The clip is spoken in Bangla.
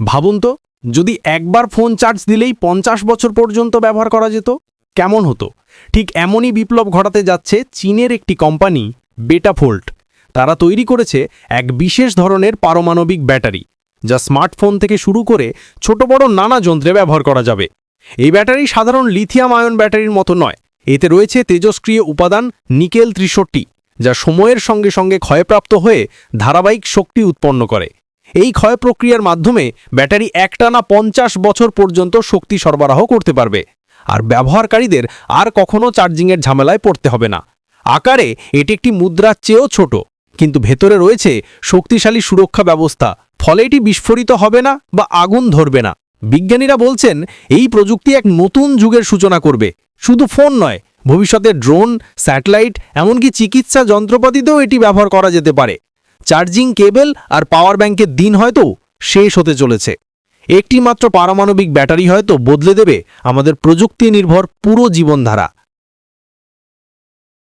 ভাবুন তো, যদি একবার ফোন চার্জ দিলেই পঞ্চাশ বছর পর্যন্ত ব্যবহার করা যেত, কেমন হতো? ঠিক এমনই বিপ্লব ঘটাতে যাচ্ছে চীনের একটি কোম্পানি বেটাফোল্ট তারা তৈরি করেছে এক বিশেষ ধরনের পারমাণবিক ব্যাটারি, যা স্মার্টফোন থেকে শুরু করে ছোট বড় নানা যন্ত্রে ব্যবহার করা যাবে। এই ব্যাটারি সাধারণ লিথিয়াম আয়ন ব্যাটারির মতো নয়। এতে রয়েছে তেজস্ক্রিয় উপাদান নিকেল ত্রিশট্টি যা সময়ের সঙ্গে সঙ্গে ক্ষয়প্রাপ্ত হয়ে ধারাবাহিক শক্তি উৎপন্ন করে। এই ক্ষয় প্রক্রিয়ার মাধ্যমে ব্যাটারি একটানা পঞ্চাশ বছর পর্যন্ত শক্তি সরবরাহ করতে পারবে। আর ব্যবহারকারীদের আর কখনও চার্জিংয়ের ঝামেলায় পড়তে হবে না। আকারে এটি একটি মুদ্রার চেয়েও ছোট, কিন্তু ভেতরে রয়েছে শক্তিশালী সুরক্ষা ব্যবস্থা, ফলে এটি বিস্ফোরিত হবে না বা আগুন ধরবে না। বিজ্ঞানীরা বলছেন, এই প্রযুক্তি এক নতুন যুগের সূচনা করবে। শুধু ফোন নয়, ভবিষ্যতে ড্রোন, স্যাটেলাইট, এমনকি চিকিৎসা যন্ত্রপাতিতেও এটি ব্যবহার করা যেতে পারে। চার্জিং কেবেল আর পাওয়ার ব্যাংকের দিন হয়তো শেষ হতে চলেছে। একটি মাত্র পারমাণবিক ব্যাটারি হয়তো বদলে দেবে আমাদের প্রযুক্তি নির্ভর পুরো জীবনধারা।